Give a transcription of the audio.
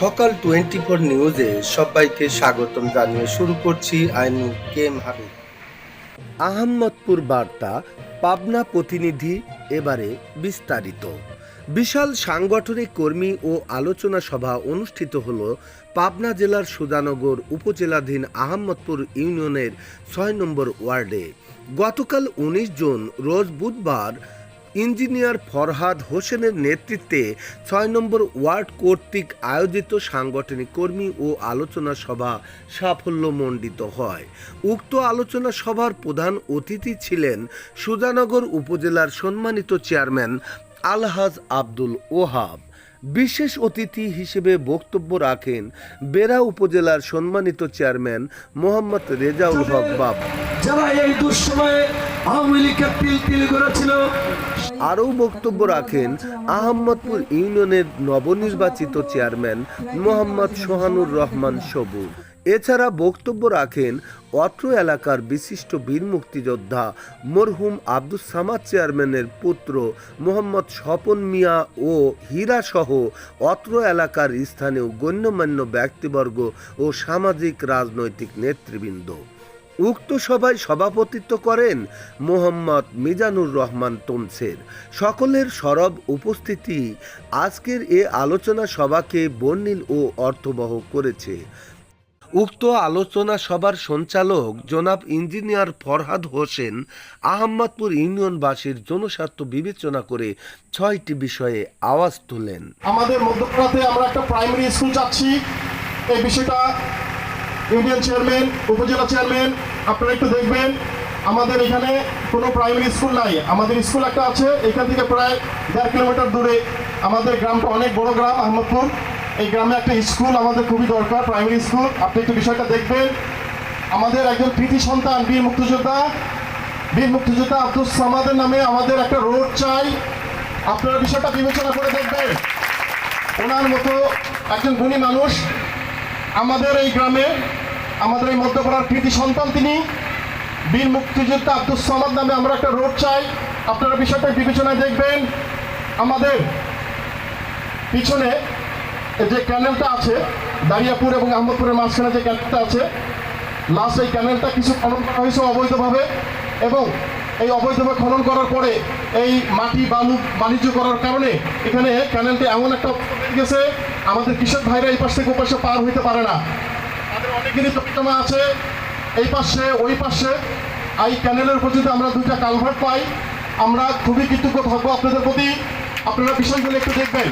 সকাল twenty four নিউজে সবাইকে স্বাগতম জানিয়ে শুরু করছি আইনি কেম হাবিব আহম্মদপুর বার্তা, পাবনা প্রতিনিধি, এবারে বিস্তারিত। বিশাল সাংগঠনিক কর্মী ও আলোচনা সভা অনুষ্ঠিত হল পাবনা জেলার সুজানগর উপজেলাধীন আহম্মদপুর ইউনিয়নের ছয় নম্বর ওয়ার্ডে। গতকাল উনিশ জুন, রোজ বুধবার ইঞ্জিনিয়ার ফরহাদ হোসেনের নেতৃত্বে ছয় নম্বর ওয়ার্ড কর্তৃক আয়োজিত সাংগঠনিক কর্মী ও আলোচনা সভা সাফল্যমণ্ডিত হয়। উক্ত আলোচনা সভার প্রধান অতিথি ছিলেন সুজানগর উপজেলার সম্মানিত চেয়ারম্যান আলহাজ আব্দুল ওহাব। বিশেষ অতিথি হিসেবে বক্তব্য রাখেন বেরা উপজেলার সম্মানিত চেয়ারম্যান মোহাম্মদ রেজাউল হক বাবু। যারা এই দুঃসময়ে আওয়ামী লীগকে তিল তিল করেছিল আরও বক্তব্য রাখেন আহমদপুর ইউনিয়নের নবনির্বাচিত চেয়ারম্যান মোহাম্মদ সোহানুর রহমান সবুজ এছাড়া বক্তব্য রাখেন অত্র এলাকার বিশিষ্ট বীর মুক্তিযোদ্ধা মরহুম আব্দুস সামাদ চেয়ারম্যানের পুত্র মোহাম্মদ স্বপন মিয়া ও হীরা সহ অত্র এলাকার স্থানীয় গণ্যমান্য ব্যক্তিবর্গ ও সামাজিক রাজনৈতিক নেতৃবৃন্দ। উক্ত সভায় সভাপতিত্ব করেন মোহাম্মদ মিজানুর রহমান তমসের সকলের সরব উপস্থিতি আজকের এ আলোচনা সভাকে বর্ণিল ও অর্থবহ করেছে। উক্ত আলোচনা সভার সঞ্চালক জনাব ইঞ্জিনিয়ার ফরহাদ হোসেন আহমদপুর ইউনিয়নবাসীর জনস্বার্থ বিবেচনা করে ছয়টি বিষয়ে আওয়াজ তোলেন। আমাদের মধ্যপ্রাতে আমরা একটা প্রাইমারি স্কুল চাচ্ছি এই বিষয়টা ইউনিয়ন চেয়ারম্যান, উপজেলা চেয়ারম্যান, আপনারা একটু দেখবেন, আমাদের এখানে কোনো প্রাইমারি স্কুল নাই। আমাদের স্কুল একটা আছে, এখান থেকে প্রায় দেড় কিলোমিটার দূরে। আমাদের গ্রামটা অনেক বড় গ্রাম, আহমদপুর। এই গ্রামে একটা স্কুল আমাদের খুবই দরকার, প্রাইমারি স্কুল। আপনি একটু বিষয়টা দেখবেন। আমাদের একজন কৃতি সন্তান, বীর মুক্তিযোদ্ধা। বীর মুক্তিযোদ্ধা আব্দুল সামাদের নামে আমাদের একটা রোড চাই। আপনারা বিষয়টা বিবেচনা করে দেখবেন। ওনার মতো একজন গুণী মানুষ আমাদের এই গ্রামে আমাদের এই মধ্যপাড়ার কৃতি সন্তান তিনি। বীর মুক্তিযোদ্ধা আব্দুল সামাদ নামে আমরা একটা রোড চাই। আপনারা বিষয়টা বিবেচনায় দেখবেন। আমাদের পিছনে যে ক্যানেলটা আছে, দারিয়াপুর এবং আহমদপুরের মাঝখানে যে ক্যানেলটা আছে লাস্ট এই ক্যানেলটা কিছু খনন করা হয়েছে অবৈধভাবে এবং এই অবৈধভাবে খনন করার পরে এই মাটি বালু বাণিজ্য করার কারণে এখানে ক্যানেলটি এমন একটা গেছে, আমাদের কৃষক ভাইরা এই পাশ থেকে ওই পাশে পার হইতে পারে না। অনেকেরই জমা আছে। এই পাশে, ওই পাশে, এই ক্যানেলের উপর যদি আমরা দুইটা কালভার্ট পাই, আমরা খুবই কৃতজ্ঞ থাকব আপনাদের প্রতি। আপনারা বিষয়গুলো একটু দেখবেন।